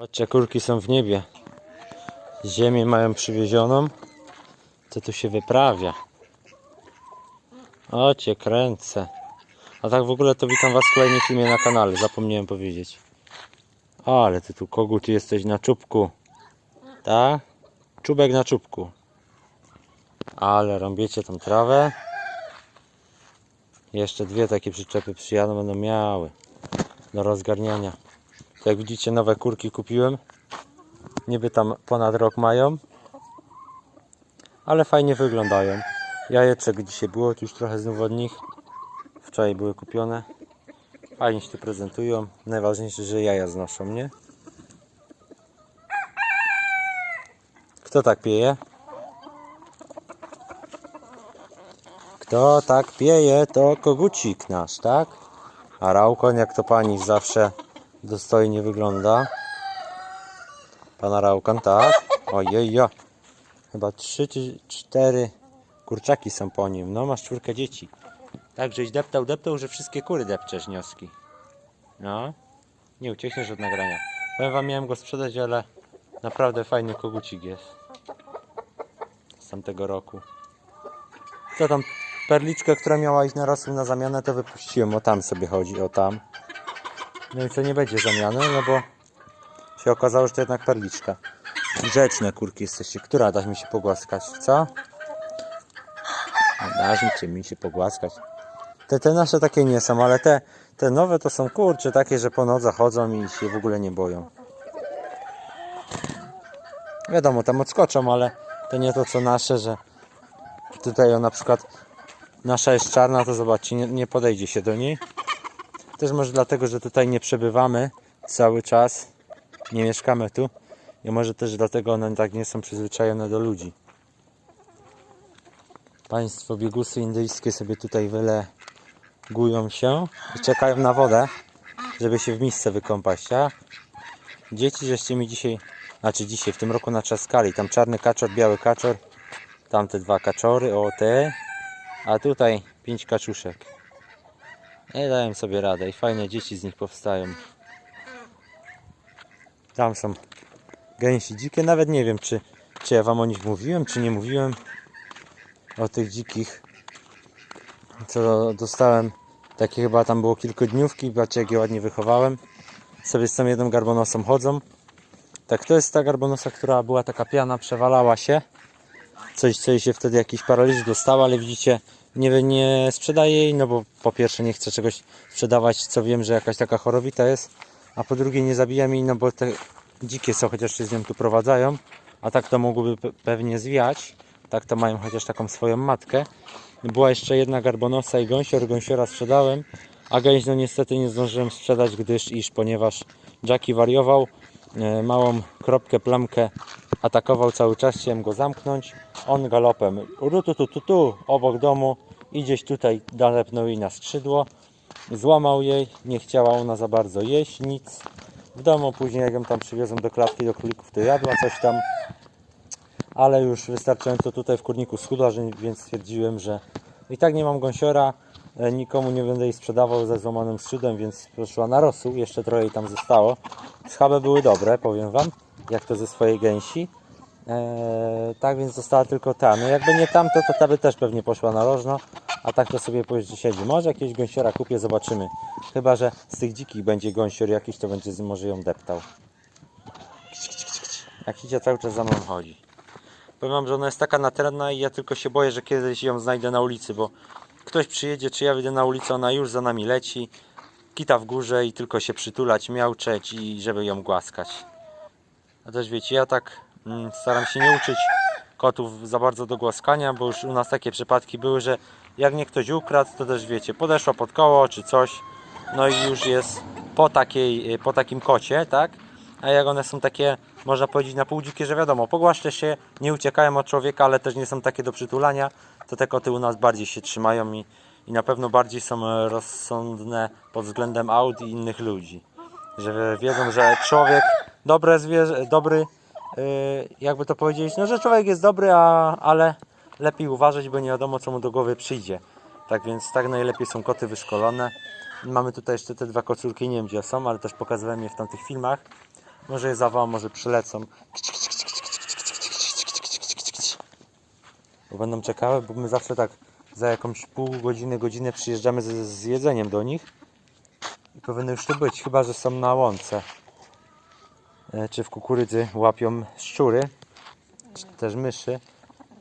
Patrzcie, kurki są w niebie. Ziemię mają przywiezioną. Co tu się wyprawia? O, cię kręcę. A tak w ogóle to witam was w kolejnym filmie na kanale. Zapomniałem powiedzieć. O, ale ty tu kogut jesteś na czubku. Tak? Czubek na czubku. Ale rąbiecie tą trawę. Jeszcze dwie takie przyczepy przyjadą będą miały do rozgarniania. Jak widzicie nowe kurki kupiłem. Niby tam ponad rok mają. Ale fajnie wyglądają. Jajeczek dzisiaj było już trochę znów od nich. Wczoraj były kupione. Fajnie się tu prezentują. Najważniejsze, że jaja znoszą, nie? Kto tak pieje? Kto tak pieje, to kogucik nasz, tak? A Raukon, jak to pani zawsze dostojnie wygląda. Pana Raukan, tak? Ojej, ja. Chyba trzy czy cztery kurczaki są po nim. No, masz czwórkę dzieci. Tak, żeś deptał, deptał, że wszystkie kury depczesz, wnioski. No, nie uciekniesz od nagrania. Powiem wam, miałem go sprzedać, ale naprawdę fajny kogucik jest. Z tamtego roku. Co tam, perliczkę, która miała iść na rosół na zamianę, to wypuściłem. O tam sobie chodzi, o tam. No i co nie będzie zamiany, no bo się okazało, że to jednak perliczka. Grzeczne kurki jesteście. Która dasz mi się pogłaskać, co? No, Dasz mi, czy mi się pogłaskać. Te, te nasze takie nie są, ale te, te nowe to są kurcze takie, że po nodze chodzą i się w ogóle nie boją. Wiadomo, tam odskoczą, ale to nie to co nasze, że tutaj o na przykład nasza jest czarna, to zobaczcie, nie, nie podejdzie się do niej. Też może dlatego, że tutaj nie przebywamy cały czas, nie mieszkamy tu i może też dlatego one tak nie są przyzwyczajone do ludzi. Państwo biegusy indyjskie sobie tutaj wylegują się i czekają na wodę, żeby się w misce wykąpać, tak? Dzieci żeście mi dzisiaj, znaczy dzisiaj, w tym roku naczaskali. Tam czarny kaczor, biały kaczor, tamte dwa kaczory, o te, a tutaj pięć kaczuszek. Nie dają sobie radę i fajne dzieci z nich powstają. Tam są gęsi dzikie, nawet nie wiem czy, czy ja wam o nich mówiłem, czy nie mówiłem. O tych dzikich, co dostałem. Takie chyba tam było kilkudniówki, patrzcie jak je ładnie wychowałem. Sobie z tą jedną garbonosą chodzą. Tak, to jest ta garbonosa, która była taka piana, przewalała się. Coś, coś się wtedy jakiś paraliż dostała, ale widzicie, nie, nie sprzedaję jej, no bo po pierwsze nie chcę czegoś sprzedawać, co wiem, że jakaś taka chorowita jest, a po drugie nie zabijam jej, no bo te dzikie są, chociaż się z nią tu prowadzają, a tak to mogłyby pe- pewnie zwiać, tak to mają chociaż taką swoją matkę. Była jeszcze jedna garbonosa i gąsior, gąsiora sprzedałem, a gęś no niestety nie zdążyłem sprzedać, gdyż iż ponieważ Jackie wariował, e, małą kropkę, plamkę atakował cały czas, chciałem go zamknąć. On galopem rutu tu, tu, tu, obok domu i gdzieś tutaj nalepnął jej na skrzydło. Złamał jej, nie chciała ona za bardzo jeść, nic. W domu później jak ją tam przywiozłem do klatki do królików, to jadła coś tam. Ale już wystarczająco tutaj w kurniku schudła, więc stwierdziłem, że i tak nie mam gąsiora, e, nikomu nie będę jej sprzedawał ze złamanym skrzydłem, więc poszła na rosół, jeszcze trochę jej tam zostało. Schaby były dobre, powiem Wam, jak to ze swojej gęsi. Eee, tak więc została tylko ta. No jakby nie tamto, to ta by też pewnie poszła na rożno. A tak to sobie siedzi. Może jakiegoś gąsiora kupię, zobaczymy. Chyba, że z tych dzikich będzie gąsior jakiś, to będzie może ją deptał. Jak idzie cały czas za mną chodzi. Powiem wam, że ona jest taka natrętna i ja tylko się boję, że kiedyś ją znajdę na ulicy, bo ktoś przyjedzie, czy ja wyjdę na ulicę, ona już za nami leci. Kita w górze i tylko się przytulać, miauczeć i żeby ją głaskać. A też wiecie, ja tak mm, staram się nie uczyć kotów za bardzo do głaskania, bo już u nas takie przypadki były, że jak mnie ktoś ukradł, to też wiecie, podeszła pod koło czy coś, no i już jest po, takiej, po takim kocie, tak? A jak one są takie, można powiedzieć, na pół dzikie, że wiadomo, pogłaszcze się, nie uciekają od człowieka, ale też nie są takie do przytulania, to te koty u nas bardziej się trzymają i, i na pewno bardziej są e, rozsądne pod względem aut i innych ludzi że wiedzą, że człowiek dobre zwierzę, dobry, yy, jakby to powiedzieć, no że człowiek jest dobry, a, ale lepiej uważać, bo nie wiadomo co mu do głowy przyjdzie. Tak więc tak najlepiej są koty wyszkolone. Mamy tutaj jeszcze te dwa kocurki, nie wiem gdzie są, ale też pokazywałem je w tamtych filmach. Może je zawołam, może przylecą. Bo będą czekały, bo my zawsze tak za jakąś pół godziny, godzinę przyjeżdżamy z, z jedzeniem do nich i powinny już tu być, chyba że są na łące. E, czy w kukurydzy łapią szczury, czy też myszy,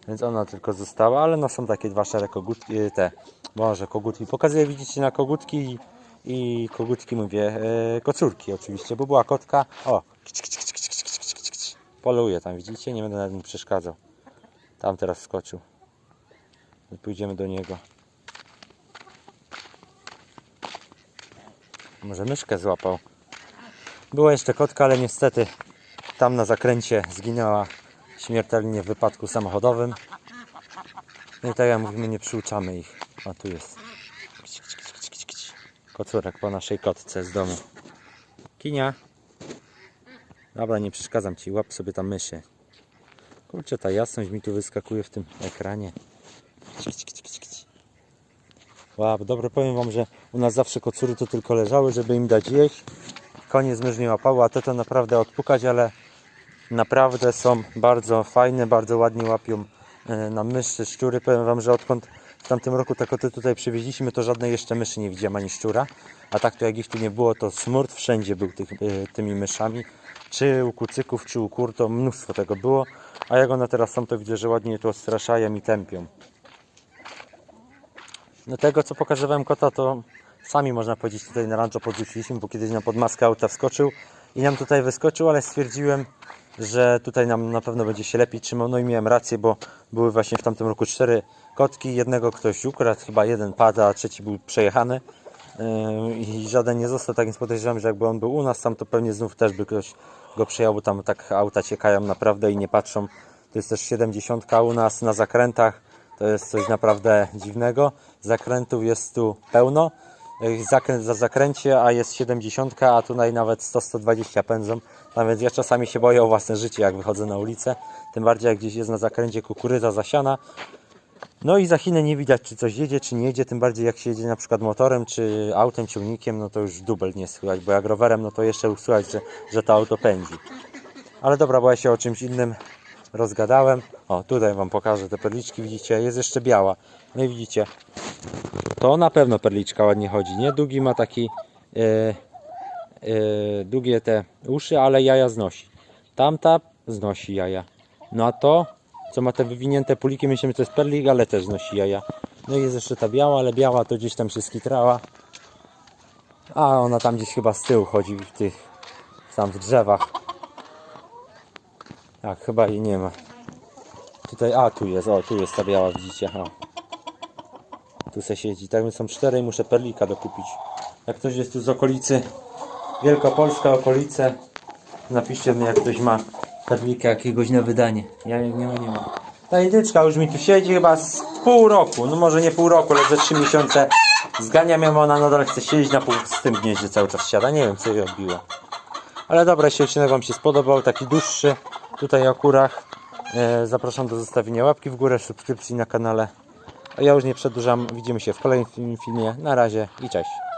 więc ona tylko została, ale no są takie dwa szare kogutki, e, te, może kogutki. Pokazuję, widzicie, na kogutki i, i kogutki mówię, e, kocurki oczywiście, bo była kotka, o, poluje tam, widzicie, nie będę nad nim przeszkadzał. Tam teraz skoczył. Pójdziemy do niego. Może myszkę złapał. Była jeszcze kotka, ale niestety tam na zakręcie zginęła śmiertelnie w wypadku samochodowym. No i tak jak mówimy, nie przyuczamy ich. A tu jest. Kocurek po naszej kotce z domu. Kinia. Dobra, nie przeszkadzam ci, łap sobie tam myszy. Kurczę, ta jasność mi tu wyskakuje w tym ekranie. Łap, dobra, powiem wam, że u nas zawsze kocury tu tylko leżały, żeby im dać jeść. Konie z mysz nie łapały, a te to naprawdę odpukać, ale naprawdę są bardzo fajne, bardzo ładnie łapią e, na myszy, szczury. Powiem Wam, że odkąd w tamtym roku te koty tutaj przywieźliśmy, to żadnej jeszcze myszy nie widziałem ani szczura. A tak to jak ich tu nie było, to smurt wszędzie był tych, e, tymi myszami. Czy u kucyków, czy u kur, to mnóstwo tego było. A jak one teraz są, to widzę, że ładnie tu odstraszają i tępią. No tego, co pokazywałem kota, to sami można powiedzieć tutaj na rancho podrzuciliśmy, bo kiedyś nam pod maskę auta wskoczył i nam tutaj wyskoczył, ale stwierdziłem, że tutaj nam na pewno będzie się lepiej trzymał. No i miałem rację, bo były właśnie w tamtym roku cztery kotki, jednego ktoś ukradł, chyba jeden padł, a trzeci był przejechany Yy, i żaden nie został, tak więc podejrzewam, że jakby on był u nas tam, to pewnie znów też by ktoś go przejął, bo tam tak auta ciekają naprawdę i nie patrzą. To jest też 70 u nas na zakrętach, to jest coś naprawdę dziwnego. Zakrętów jest tu pełno. Zakręt za zakręcie, a jest 70, a tutaj nawet 100-120 pędzą. A więc ja czasami się boję o własne życie, jak wychodzę na ulicę. Tym bardziej, jak gdzieś jest na zakręcie kukurydza zasiana. No i za Chinę nie widać, czy coś jedzie, czy nie jedzie. Tym bardziej, jak się jedzie na przykład motorem, czy autem, ciągnikiem, no to już dubel nie słychać. Bo jak rowerem, no to jeszcze słychać, że, że to auto pędzi. Ale dobra, bo ja się o czymś innym rozgadałem. O, tutaj Wam pokażę te perliczki, widzicie, jest jeszcze biała. No i widzicie, to na pewno perliczka ładnie chodzi, nie? Długi ma taki, e, e, długie te uszy, ale jaja znosi. Tamta znosi jaja. No a to, co ma te wywinięte puliki, myślimy, że to jest perlik, ale też znosi jaja. No i jest jeszcze ta biała, ale biała to gdzieś tam się skitrała. A ona tam gdzieś chyba z tyłu chodzi w tych, tam w drzewach. Tak, chyba jej nie ma. Tutaj, a tu jest, o tu jest ta biała, widzicie, o. Tu se siedzi, tak więc są cztery i muszę perlika dokupić. Jak ktoś jest tu z okolicy, Wielkopolska okolice, napiszcie mi jak ktoś ma perlika jakiegoś na wydanie. Ja nie nie ma. Ta jedynczka już mi tu siedzi chyba z pół roku, no może nie pół roku, ale ze trzy miesiące. Zganiam ją, ona nadal chce siedzieć na pół z tym gnieździe cały czas siada, nie wiem co jej odbiło. Ale dobra, jeśli Wam się spodobał, taki dłuższy, tutaj o kurach, zapraszam do zostawienia łapki w górę, subskrypcji na kanale. A ja już nie przedłużam, widzimy się w kolejnym filmie. Na razie i cześć.